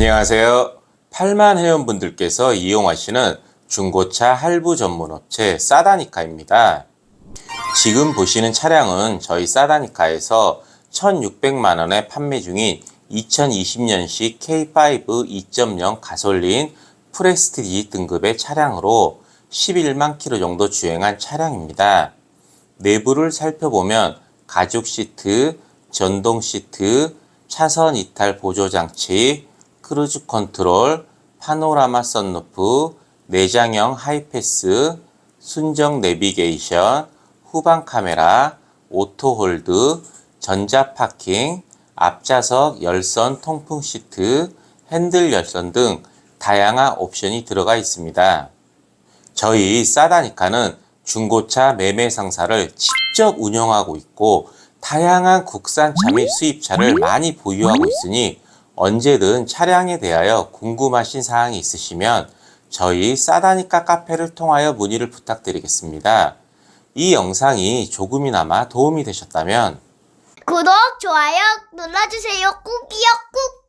안녕하세요. 8만 회원분들께서 이용하시는 중고차 할부 전문 업체 사다니카입니다. 지금 보시는 차량은 저희 사다니카에서 1,600만 원에 판매 중인 2020년식 K5 2.0 가솔린 프레스티지 등급의 차량으로 11만 킬로 정도 주행한 차량입니다. 내부를 살펴보면 가죽 시트, 전동 시트, 차선 이탈 보조 장치, 크루즈 컨트롤, 파노라마 썬루프, 내장형 하이패스, 순정 내비게이션, 후방 카메라, 오토 홀드, 전자 파킹, 앞좌석 열선 통풍 시트, 핸들 열선 등 다양한 옵션이 들어가 있습니다. 저희 사다니카는 중고차 매매 상사를 직접 운영하고 있고 다양한 국산차 및 수입차를 많이 보유하고 있으니 언제든 차량에 대하여 궁금하신 사항이 있으시면 저희 사다니카 카페를 통하여 문의를 부탁드리겠습니다. 이 영상이 조금이나마 도움이 되셨다면 구독, 좋아요 눌러주세요. 꾹이요, 꾹꾹.